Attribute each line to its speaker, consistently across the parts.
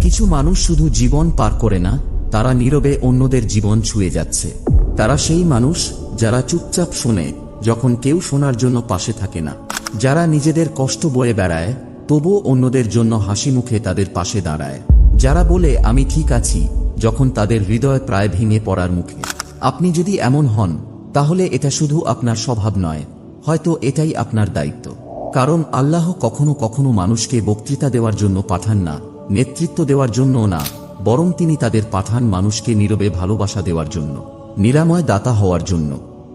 Speaker 1: কিছু মানুষ শুধু জীবন পার করে না, তারা নীরবে অন্যদের জীবন ছুঁয়ে যাচ্ছে। তারা সেই মানুষ যারা চুপচাপ শোনে, যখন কেউ শোনার জন্য পাশে থাকে না। যারা নিজেদের কষ্ট বয়ে বেড়ায়, তবুও অন্যদের জন্য হাসি মুখে তাদের পাশে দাঁড়ায়। যারা বলে, আমি ঠিক আছি, যখন তাদের হৃদয় প্রায় ভেঙে পড়ার মুখে। আপনি যদি এমন হন, তাহলে এটা শুধু আপনার স্বভাব নয়, হয়তো এটাই আপনার দায়িত্ব। কারণ আল্লাহ কখনো কখনো মানুষকে বক্তৃতা দেওয়ার জন্য পাঠান না নেতৃত্ব দেওয়ার জন্য না, বরং তিনি তাদের পাঠান মানুষকে নীরবে ভালোবাসা দেওয়ার জন্য, নিরাময় দাতা হওয়ার জন্য,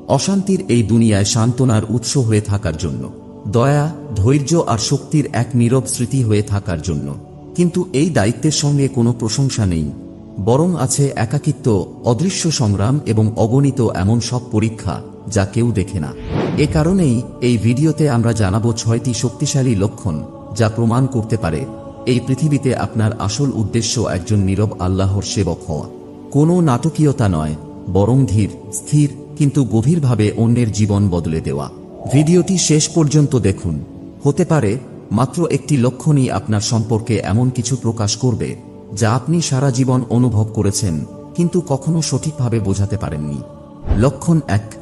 Speaker 1: অশান্তির এই দুনিয়ায় সান্ত্বনার উৎস হয়ে থাকার জন্য, দয়া, ধৈর্য আর শক্তির এক নীরব স্মৃতি হয়ে থাকার জন্য। কিন্তু এই দায়িত্বের সঙ্গে কোনো প্রশংসা নেই, বরং আছে একাকিত্ব, অদৃশ্য সংগ্রাম এবং অগণিত এমন সব পরীক্ষা যা কেউ দেখে না। এ কারণেই এই ভিডিওতে আমরা জানাব ছয়টি শক্তিশালী লক্ষণ যা প্রমাণ করতে পারে এই পৃথিবীতে আপনার আসল উদ্দেশ্য একজন নীরব আল্লাহর সেবক হওয়া। কোনো নাটকীয়তা নয়, বরং ধীর, স্থির, কিন্তু গভীরভাবে অন্যের জীবন বদলে দেওয়া। ভিডিওটি শেষ পর্যন্ত দেখুন। হতে পারে, মাত্র একটি লক্ষণই আপনার সম্পর্কে এমন কিছু প্রকাশ করবে, যা আপনি সারা জীবন অনুভব করেছেন, কিন্তু কখনো সঠিকভাবে বোঝাতে পারেননি। লক্ষণ এক,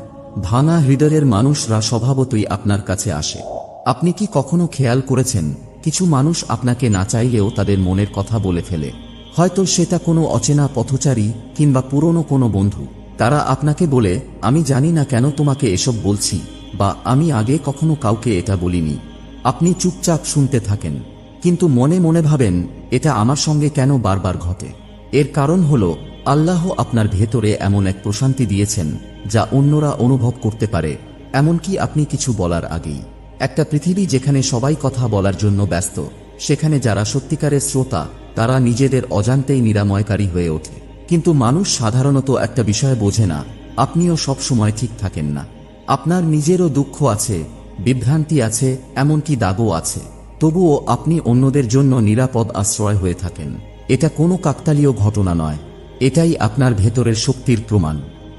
Speaker 1: ভাঙা হৃদয়ের মানুষরা স্বভাবতই আপনার কাছে আসে। আপনি কি কখনো খেয়াল করেছেন কিছু মানুষ আপনাকে না চাইলেও তাদের মনের কথা বলে ফেলে। হয়তো সেটা কোনো অচেনা পথচারী কিংবা পুরনো কোনো বন্ধু। তারা আপনাকে বলে, আমি জানি না কেন তোমাকে এসব বলছি বা আমি আগে কখনো কাউকে এটা বলিনি। আপনি চুপচাপ শুনতে থাকেন। কিন্তু মনে মনে ভাবেন, এটা আমার সঙ্গে কেন বারবার ঘটে? এর কারণ হল, আল্লাহ আপনার ভেতরে এমন এক প্রশান্তি দিয়েছেন যা অন্যরা অনুভব করতে পারে। এমনকি আপনি কিছু বলার আগেই। একটা পৃথিবী যেখানে সবাই কথা বলার জন্য ব্যস্ত, সেখানে যারা সত্যিকারের শ্রোতা, তারা নিজেদের অজান্তেই নিরাময়কারী হয়ে ওঠে। কিন্তু মানুষ সাধারণত একটা বিষয় বোঝে না, আপনিও সব সময় ঠিক থাকেন না। আপনার নিজেরও দুঃখ আছে, বিভ্রান্তি আছে, এমনকি দাগও আছে। তবুও আপনি অন্যদের জন্য নিরাপদ আশ্রয় হয়ে থাকেন। এটা কোনো কাকতালীয় ঘটনা নয়, এটাই আপনার ভেতরের শক্তির প্রমাণ।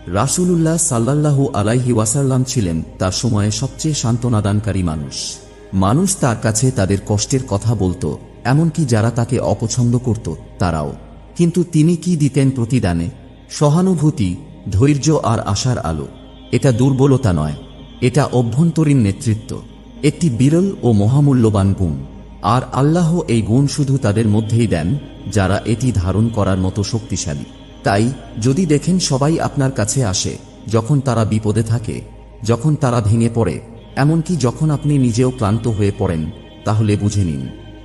Speaker 1: রাসূলুল্লাহ সাল্লাল্লাহু আলাইহি ওয়াসাল্লাম ছিলেন তার সময়ে সবচেয়ে সান্ত্বনাদানকারী মানুষ। মানুষ তার কাছে তাদের কষ্টের কথা বলত, এমনকি যারা তাকে অপছন্দ করত, তারাও। কিন্তু তিনি কি দিতেন প্রতিদানে? সহানুভূতি, ধৈর্য আর আশার আলো। এটা দুর্বলতা নয়, এটা অভ্যন্তরীণ নেতৃত্ব। একটি বিরল ও মহামূল্যবান গুণ। আর আল্লাহ এই গুণ শুধু তাদের মধ্যেই দেন, যারা এটি ধারণ করার মতো শক্তিশালী। তাই, যদি দেখেন সবাই আপনার কাছে আসে, যখন তারা বিপদে থাকে, যখন তারা ভেঙে পড়ে, এমনকি যখন আপনি নিজেও ক্লান্ত হয়ে পড়েন, তাহলে বুঝে নিন,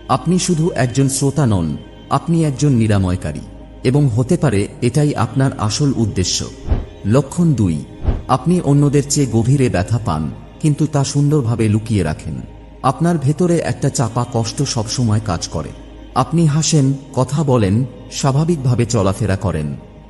Speaker 1: আপনি শুধু একজন শ্রোতা নন, আপনি একজন নিরাময়কারী, এবং হতে পারে এটাই আপনার আসল উদ্দেশ্য। লক্ষণ দুই, আপনি অন্যদের চেয়ে গভীরে ব্যথা পান, কিন্তু তা সুন্দরভাবে লুকিয়ে রাখেন। আপনার ভেতরে একটা চাপা কষ্ট সবসময় কাজ করে। আপনি হাসেন, কথা বলেন, স্বাভাবিকভাবে চলাফেরা করেন।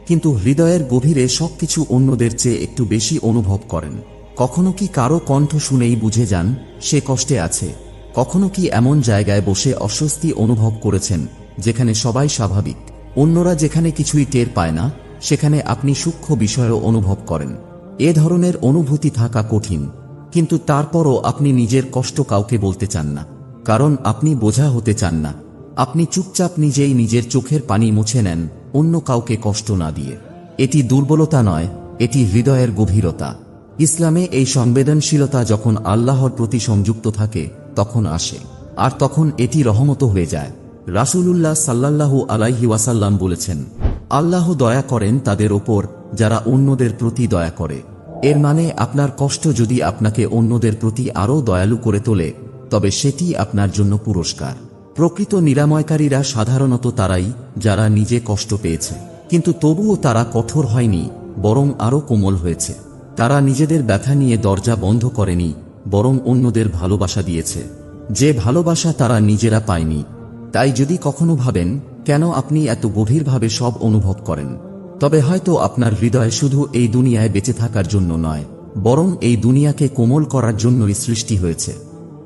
Speaker 1: কিন্তু হৃদয়ের গভীরে সবকিছু অন্যদের চেয়ে একটু বেশি অনুভব করেন। কখনো কি কারও কণ্ঠ শুনেই বুঝে যান, সে কষ্টে আছে। কখনো কি এমন জায়গায় বসে অস্বস্তি অনুভব করেছেন, যেখানে সবাই স্বাভাবিক। অন্যরা যেখানে কিছুই টের পায় না, সেখানে আপনি সূক্ষ্ম বিষয়ও অনুভব করেন। এ ধরনের অনুভূতি থাকা কঠিন, কিন্তু তারপরও আপনি নিজের কষ্ট কাউকে বলতে চান না। কারণ আপনি বোঝা হতে চান না। আপনি চুপচাপ নিজেই নিজের চোখের পানি মুছে নেন অন্য কাউকে কষ্ট না দিয়ে। এটি দুর্বলতা নয়, এটি হৃদয়ের গভীরতা। ইসলামে এই সংবেদনশীলতা যখন আল্লাহর প্রতি সংযুক্ত থাকে, তখন আসে। আর তখন এটি রহমত হয়ে যায়। রাসূলুল্লাহ সাল্লাল্লাহু আলাইহি ওয়াসাল্লাম বলেছেন, আল্লাহ দয়া করেন তাদের ওপর, যারা অন্যদের প্রতি দয়া করে। এর মানে আপনার কষ্ট যদি আপনাকে অন্যদের প্রতি আরও দয়ালু করে তোলে, তবে সেটি আপনার জন্য পুরস্কার। প্রকৃত নিরাময়কারীরা সাধারণত তারাই যারা নিজে কষ্ট পেয়েছে। কিন্তু তবুও তারা কঠোর হয়নি, বরং আরও কোমল হয়েছে। তারা নিজেদের ব্যথা নিয়ে দরজা বন্ধ করেনি, বরং অন্যদের ভালোবাসা দিয়েছে। যে ভালোবাসা তারা নিজেরা পায়নি। তাই যদি কখনো ভাবেন, কেন আপনি এত গভীরভাবে সব অনুভব করেন? তবে হয়তো আপনার হৃদয় শুধু এই দুনিয়ায় বেঁচে থাকার জন্য নয়, বরং এই দুনিয়াকে কোমল করার জন্যই সৃষ্টি হয়েছে।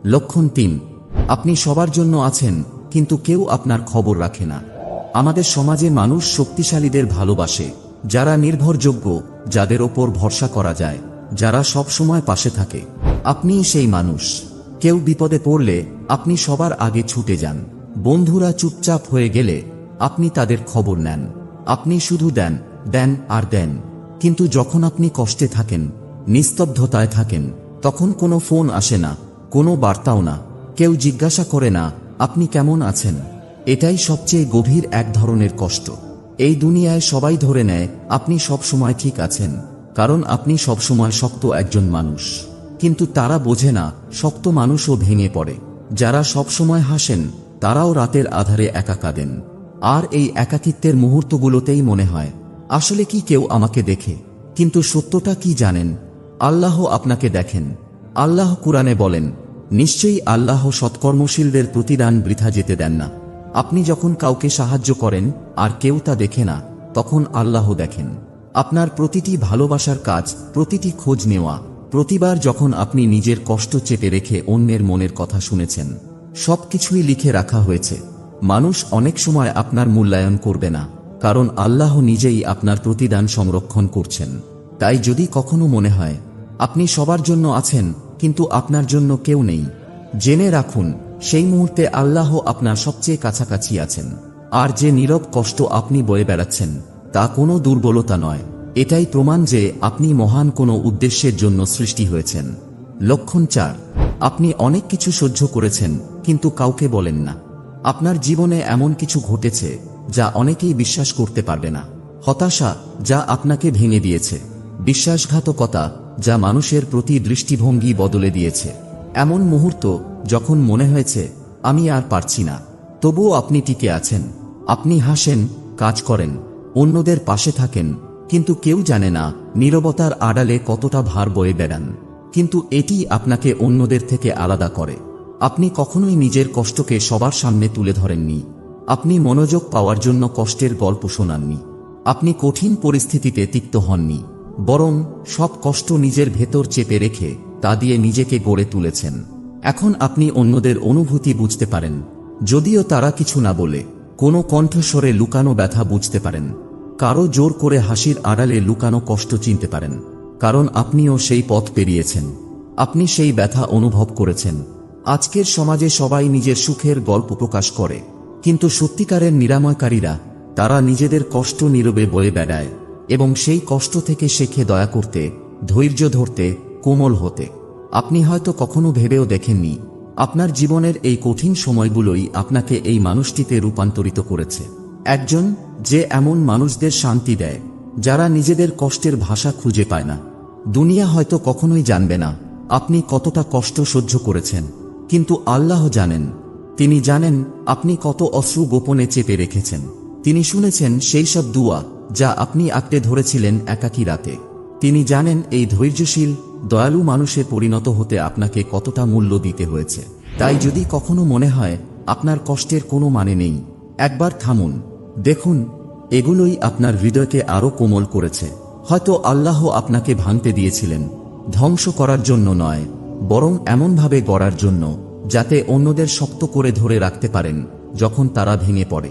Speaker 1: লক্ষণ তিন। আপনি সবার জন্য আছেন, কিন্তু কেউ আপনার খবর রাখে না। আমাদের সমাজে মানুষ শক্তিশালীদের ভালোবাসে, যারা নির্ভরযোগ্য, যাদের ওপর ভরসা করা যায়, যারা সব সময় পাশে থাকে। আপনি সেই মানুষ। কেউ বিপদে পড়লে আপনি সবার আগে ছুটে যান। বন্ধুরা চুপচাপ হয়ে গেলে আপনি তাদের খবর নেন। আপনি শুধু দেন দেন আর দেন। কিন্তু যখন আপনি কষ্টে থাকেন, নিস্তব্ধতায় থাকেন, তখন কোনো ফোন আসে না, কোনো বার্তাও না। কেউ জিজ্ঞাসা করে না, আপনি কেমন আছেন? এটাই সবচেয়ে গভীর এক ধরনের কষ্ট। এই দুনিয়ায় সবাই ধরে নেয়, আপনি সব সময় ঠিক আছেন। কারণ আপনি সবসময় শক্ত একজন মানুষ। কিন্তু তারা বোঝে না, শক্ত মানুষও ভেঙে পড়ে। যারা সবসময় হাসেন, তারাও রাতের আধারে একা কাঁদেন। আর এই একাকিত্বের মুহূর্তগুলোতেই মনে হয়, আসলে কি কেউ আমাকে দেখে? কিন্তু সত্যটা কি জানেন? আল্লাহ আপনাকে দেখেন। আল্লাহ কুরআনে বলেন নিশ্চয়ই আল্লাহ সৎকর্মশীলদের প্রতিদান বৃথা যেতে দেন না। আপনি যখন কাউকে সাহায্য করেন, আর কেউ তা দেখে না, তখন আল্লাহ দেখেন। আপনার প্রতিটি ভালোবাসার কাজ, প্রতিটি খোঁজ নেওয়া, প্রতিবার যখন আপনি নিজের কষ্ট চেপে রেখে অন্যের মনের কথা শুনেছেন, সবকিছুই লিখে রাখা হয়েছে। মানুষ অনেক সময় আপনার মূল্যায়ন করবে না, কারণ আল্লাহ নিজেই আপনার প্রতিদান সংরক্ষণ করছেন। তাই যদি কখনো মনে হয়, আপনি সবার জন্য আছেন কিন্তু আপনার জন্য কেউ নেই। জেনে রাখুন, সেই মুহূর্তে আল্লাহ আপনার সবচেয়ে কাছাকাছি আছেন। আর যে নীরব কষ্ট আপনি বয়ে বেড়াচ্ছেন, তা কোনো দুর্বলতা নয়। এটাই প্রমাণ যে আপনি মহান কোনো উদ্দেশ্যের জন্য সৃষ্টি হয়েছেন। লক্ষণ চার, আপনি অনেক কিছু সহ্য করেছেন, কিন্তু কাউকে বলেন না। আপনার জীবনে এমন কিছু ঘটেছে, যা অনেকেই বিশ্বাস করতে পারবে না। হতাশা, যা আপনাকে ভেঙে দিয়েছে। বিশ্বাসঘাতকতা যা মানুষের প্রতি দৃষ্টিভঙ্গি বদলে দিয়েছে। এমন মুহূর্ত যখন মনে হয়েছে, আমি আর পারছি না। তবুও আপনি টিকে আছেন। আপনি হাসেন, কাজ করেন, অন্যদের পাশে থাকেন, কিন্তু কেউ জানে না নীরবতার আড়ালে কতটা ভার বয়ে বেড়ান। কিন্তু এটি আপনাকে অন্যদের থেকে আলাদা করে। আপনি কখনোই নিজের কষ্টকে সবার সামনে তুলে ধরেননি। আপনি মনোযোগ পাওয়ার জন্য কষ্টের গল্প শোনাননি। আপনি কঠিন পরিস্থিতিতে তিক্ত হননি। বরং সব কষ্ট নিজের ভেতর চেপে রেখে তা দিয়ে নিজেকে গড়ে তুলেছেন। এখন আপনি অন্যদের অনুভূতি বুঝতে পারেন। যদিও তারা কিছু না বলে, কোনো কণ্ঠস্বরে লুকানো ব্যথা বুঝতে পারেন। কারও জোর করে হাসির আড়ালে লুকানো কষ্ট চিনতে পারেন। কারণ আপনিও সেই পথ পেরিয়েছেন। আপনি সেই ব্যথা অনুভব করেছেন। আজকের সমাজে সবাই নিজের সুখের গল্প প্রকাশ করে। কিন্তু সত্যিকারের নিরাময়কারীরা, তারা নিজেদের কষ্ট নীরবে বয়ে বেড়ায়। এবং সেই কষ্ট থেকে শেখে দয়া করতে, ধৈর্য ধরতে, কোমল হতে। আপনি হয়তো কখনো ভেবেও দেখেননি, আপনার জীবনের এই কঠিন সময়গুলোই আপনাকে এই মানুষটিতে রূপান্তরিত করেছে। একজন যে এমন মানুষদের শান্তি দেয়, যারা নিজেদের কষ্টের ভাষা খুঁজে পায় না। দুনিয়া হয়তো কখনোই জানবে না, আপনি কতটা কষ্ট সহ্য করেছেন, কিন্তু আল্লাহ জানেন। তিনি জানেন, আপনি কত অশ্রু গোপনে চেপে রেখেছেন। তিনি শুনেছেন সেই সব দুয়া যা আপনি আঁকড়ে ধরেছিলেন একাকী রাতে। তিনি জানেন এই ধৈর্যশীল, দয়ালু মানুষে পরিণত হতে আপনাকে কতটা মূল্য দিতে হয়েছে। তাই যদি কখনো মনে হয়, আপনার কষ্টের কোনো মানে নেই। একবার থামুন। দেখুন, এগুলোই আপনার হৃদয়কে আরও কোমল করেছে। হয়তো আল্লাহ আপনাকে ভাঙতে দিয়েছিলেন। ধ্বংস করার জন্য নয়, বরং এমনভাবে গড়ার জন্য, যাতে অন্যদের শক্ত করে ধরে রাখতে পারেন, যখন তারা ভেঙে পড়ে।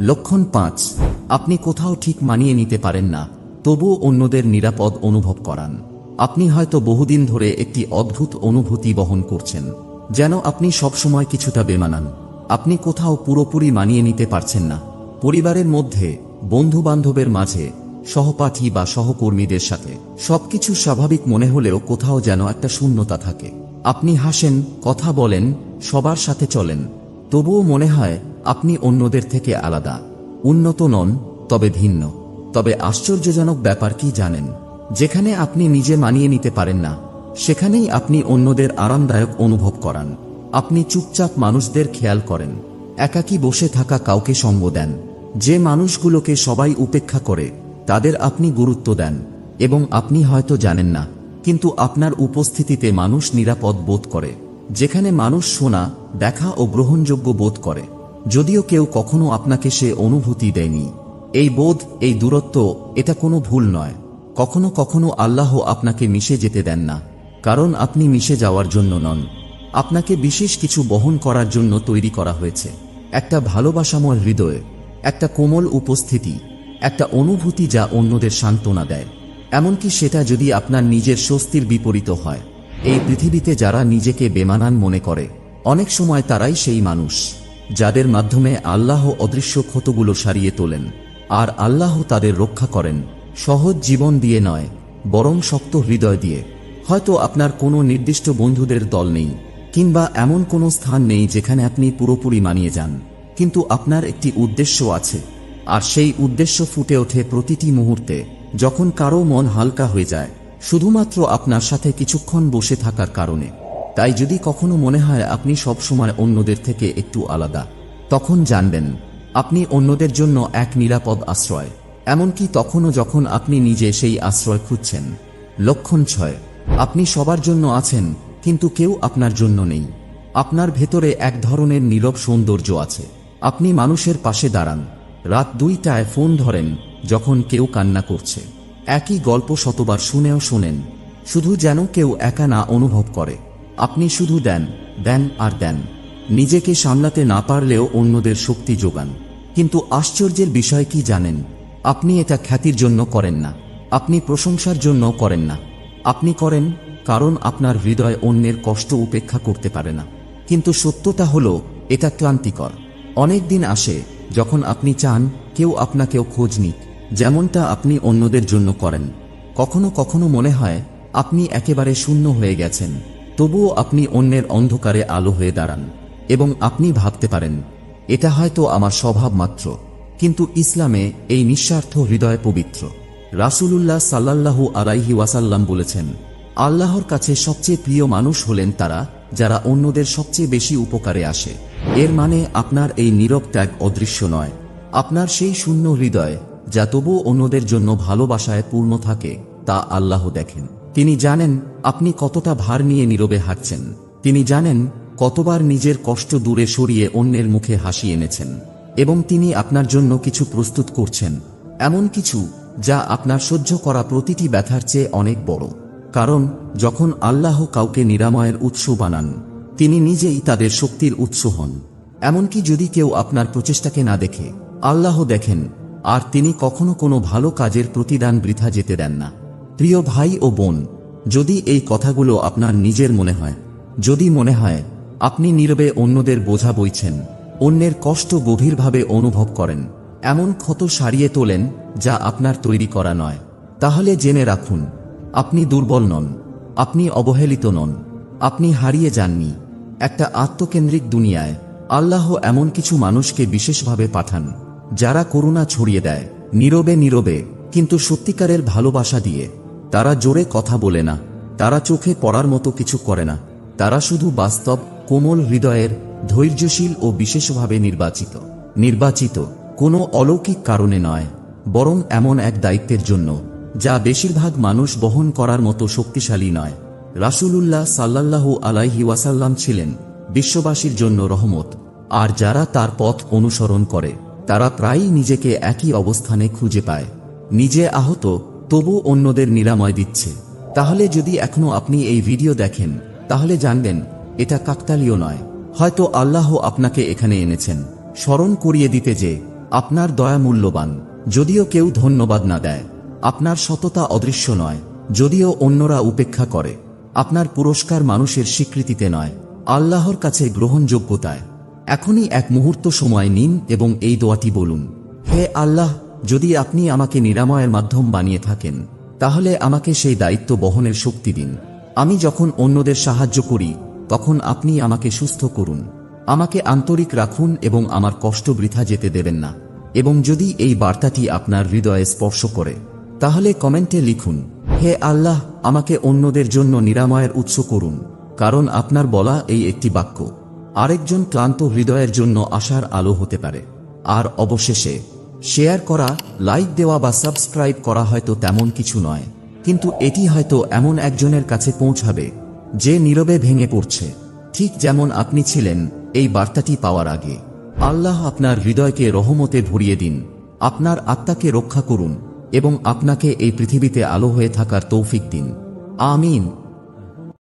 Speaker 1: লক্ষণ পাঁচ। আপনি কোথাও ঠিক মানিয়ে নিতে পারেন না, তবুও অন্যদের নিরাপদ অনুভব করান। আপনি হয়তো বহুদিন ধরে একটি অদ্ভুত অনুভূতি বহন করছেন, যেন আপনি সবসময় কিছুটা বেমানান। আপনি কোথাও পুরোপুরি মানিয়ে নিতে পারছেন না। পরিবারের মধ্যে বন্ধু বান্ধবের মাঝে, সহপাঠী বা সহকর্মীদের সাথে, সবকিছু স্বাভাবিক মনে হলেও কোথাও যেন একটা শূন্যতা থাকে। আপনি হাসেন, কথা বলেন, সবার সাথে চলেন, তবুও মনে হয় আপনি অন্যদের থেকে আলাদা। উন্নত নন, তবে ভিন্ন। তবে আশ্চর্যজনক ব্যাপার কি জানেন? যেখানে আপনি নিজে মানিয়ে নিতে পারেন না, সেখানেই আপনি অন্যদের আরামদায়ক অনুভব করান। আপনি চুপচাপ মানুষদের খেয়াল করেন, একাকী বসে থাকা কাউকে সঙ্গ দেন। যে মানুষগুলোকে সবাই উপেক্ষা করে, তাদের আপনি গুরুত্ব দেন, এবং আপনি হয়তো জানেন না, কিন্তু আপনার উপস্থিতিতে মানুষ নিরাপদ বোধ করে। যেখানে মানুষ শোনা, দেখা ও গ্রহণযোগ্য বোধ করে। যদিও কেউ কখনো আপনাকে সে অনুভূতি দেয়নি। এই বোধ, এই দূরত্ব, এটা কোনো ভুল নয়। কখনো কখনো আল্লাহ আপনাকে মিশে যেতে দেন না, কারণ আপনি মিশে যাওয়ার জন্য নন। আপনাকে বিশেষ কিছু বহন করার জন্য তৈরি করা হয়েছে। একটা ভালোবাসাময় হৃদয়, একটা কোমল উপস্থিতি, একটা অনুভূতি যা অন্যদের সান্ত্বনা দেয়। এমনকি সেটা যদি আপনার নিজের স্বস্তির বিপরীত হয়। এই পৃথিবীতে যারা নিজেকে বেমানান মনে করে, অনেক সময় তারাই সেই মানুষ। যাদের মাধ্যমে আল্লাহ অদৃশ্য ক্ষতগুলো সারিয়ে তোলেন, আর আল্লাহ তাদের রক্ষা করেন, সহজ জীবন দিয়ে নয়, বরং শক্ত হৃদয় দিয়ে। হয়তো আপনার কোনো নির্দিষ্ট বন্ধুদের দল নেই, কিংবা এমন কোনো স্থান নেই যেখানে আপনি পুরোপুরি মানিয়ে যান, কিন্তু আপনার একটি উদ্দেশ্য আছে, আর সেই উদ্দেশ্য ফুটে ওঠে প্রতিটি মুহূর্তে, যখন কারও মন হালকা হয়ে যায়, শুধুমাত্র আপনার সাথে কিছুক্ষণ বসে থাকার কারণে। তাই যদি কখনো মনে হয় আপনি সবসময় অন্যদের থেকে একটু আলাদা, তখন জানবেন, আপনি অন্যদের জন্য এক নিরাপদ আশ্রয়। এমনকি তখনও যখন আপনি নিজে সেই আশ্রয় খুঁজছেন। লক্ষণ ছয়, আপনি সবার জন্য আছেন, কিন্তু কেউ আপনার জন্য নেই। আপনার ভেতরে এক ধরনের নীরব সৌন্দর্য আছে। আপনি মানুষের পাশে দাঁড়ান। রাত দুইটায় ফোন ধরেন, যখন কেউ কান্না করছে। একই গল্প শতবার শুনেও শোনেন। শুধু যেন কেউ একা না অনুভব করে। আপনি শুধু দেন দেন আর দেন। নিজেকে সামলাতে না পারলেও অন্যদের শক্তি যোগান। কিন্তু আশ্চর্যের বিষয় কি জানেন? আপনি এটা খ্যাতির জন্য করেন না। আপনি প্রশংসার জন্য করেন না। আপনি করেন কারণ আপনার হৃদয় অন্যের কষ্ট উপেক্ষা করতে পারে না। কিন্তু সত্যতা হলো, এটা ক্লান্তিকর। অনেক দিন আসে, যখন আপনি চান, কেউ আপনাকেও খোঁজ নিক, যেমনটা আপনি অন্যদের জন্য করেন। কখনো কখনো মনে হয়, আপনি একেবারে শূন্য হয়ে গেছেন। তবুও আপনি অন্যের অন্ধকারে আলো হয়ে দাঁড়ান, এবং আপনি ভাবতে পারেন, এটা হয়তো আমার স্বভাব মাত্র। কিন্তু ইসলামে এই নিঃস্বার্থ হৃদয় পবিত্র। রাসূলুল্লাহ সাল্লাল্লাহু আলাইহি ওয়াসাল্লাম বলেছেন, আল্লাহর কাছে সবচেয়ে প্রিয় মানুষ হলেন তারা যারা অন্যদের সবচেয়ে বেশি উপকারে আসে। এর মানে আপনার এই নীরব ত্যাগ অদৃশ্য নয়। আপনার সেই শূন্য হৃদয়, যা তবুও অন্যদের জন্য ভালোবাসায় পূর্ণ থাকে, তা আল্লাহ দেখেন। তিনি জানেন আপনি কতটা ভার নিয়ে নীরবে হাঁটছেন। তিনি জানেন কতবার নিজের কষ্ট দূরে সরিয়ে অন্যের মুখে হাসি এনেছেন। এবং তিনি আপনার জন্য কিছু প্রস্তুত করছেন। এমন কিছু যা আপনার সহ্য করা প্রতিটি ব্যথার চেয়ে অনেক বড়। কারণ যখন আল্লাহ কাউকে নিরাময়ের উৎস বানান, তিনি নিজেই তাদের শক্তির উৎস হন। এমনকি যদি কেউ আপনার প্রচেষ্টাকে না দেখে, আল্লাহ দেখেন, আর তিনি কখনো কোনো ভালো কাজের প্রতিদান বৃথা যেতে দেন না। প্রিয় ভাই ও বোন, যদি এই কথাগুলো আপনার নিজের মনে হয়, যদি মনে হয়, আপনি নীরবে অন্যদের বোঝা বইছেন, অন্যের কষ্ট গভীরভাবে অনুভব করেন, এমন ক্ষত সারিয়ে তোলেন যা আপনার তৈরি করা নয়, তাহলে জেনে রাখুন, আপনি দুর্বল নন, আপনি অবহেলিত নন, আপনি হারিয়ে যাননি, একটা আত্মকেন্দ্রিক দুনিয়ায় আল্লাহ এমন কিছু মানুষকে বিশেষভাবে পাঠান, যারা করুণা ছড়িয়ে দেয়, নীরবে নীরবে, কিন্তু সত্যিকারের ভালোবাসা দিয়ে। তারা জোরে কথা বলে না। তারা চোখে পড়ার মতো কিছু করে না। তারা শুধু বাস্তব, কোমল হৃদয়ের, ধৈর্যশীল ও বিশেষভাবে নির্বাচিত। নির্বাচিত কোনো অলৌকিক কারণে নয়, বরং এমন এক দায়িত্বের জন্য, যা বেশিরভাগ মানুষ বহন করার মতো শক্তিশালী নয়। রাসূলুল্লাহ সাল্লাল্লাহু আলাইহি ওয়াসাল্লাম ছিলেন বিশ্ববাসীর জন্য রহমত, আর যারা তার পথ অনুসরণ করে, তারা প্রায়ই নিজেকে একই অবস্থানে খুঁজে পায়। নিজে আহত তবু অন্যদের নিরাময় দিচ্ছে। তাহলে যদি এখনও আপনি এই ভিডিও দেখেন, তাহলে জানবেন, এটা কাকতালীয় নয়। হয়তো আল্লাহ আপনাকে এখানে এনেছেন। স্মরণ করিয়ে দিতে যে, আপনার দয়া মূল্যবান, যদিও কেউ ধন্যবাদ না দেয়। আপনার সততা অদৃশ্য নয়, যদিও অন্যরা উপেক্ষা করে। আপনার পুরস্কার মানুষের স্বীকৃতিতে নয়, আল্লাহর কাছে গ্রহণযোগ্যতায়। এখনই এক মুহূর্ত সময় নিন এবং এই দোয়াটি বলুন, হে আল্লাহ যদি আপনি আমাকে নিরাময়ের মাধ্যম বানিয়ে থাকেন, তাহলে আমাকে সেই দায়িত্ব বহনের শক্তি দিন। আমি যখন অন্যদের সাহায্য করি, তখন আপনি আমাকে সুস্থ করুন। আমাকে আন্তরিক রাখুন এবং আমার কষ্ট বৃথা যেতে দেবেন না। এবং যদি এই বার্তাটি আপনার হৃদয়ে স্পর্শ করে, তাহলে কমেন্টে লিখুন, হে আল্লাহ, আমাকে অন্যদের জন্য নিরাময়ের উৎস করুন, কারণ আপনার বলা এই একটি বাক্য। আরেকজন ক্লান্ত হৃদয়ের জন্য আশার আলো হতে পারে। আর অবশেষে শেয়ার করা, লাইক দেওয়া বা সাবস্ক্রাইব করা হয়তো তেমন কিছু নয়। কিন্তু এটি হয়তো এমন একজনের কাছে পৌঁছাবে, যে নীরবে ভেঙে পড়ছে। ঠিক যেমন আপনি ছিলেন এই বার্তাটি পাওয়ার আগে। আল্লাহ আপনার হৃদয়কে রহমতে ভরিয়ে দিন। আপনার আত্মাকে রক্ষা করুন এবং আপনাকে এই পৃথিবীতে আলো হয়ে থাকার তৌফিক দিন। আমিন।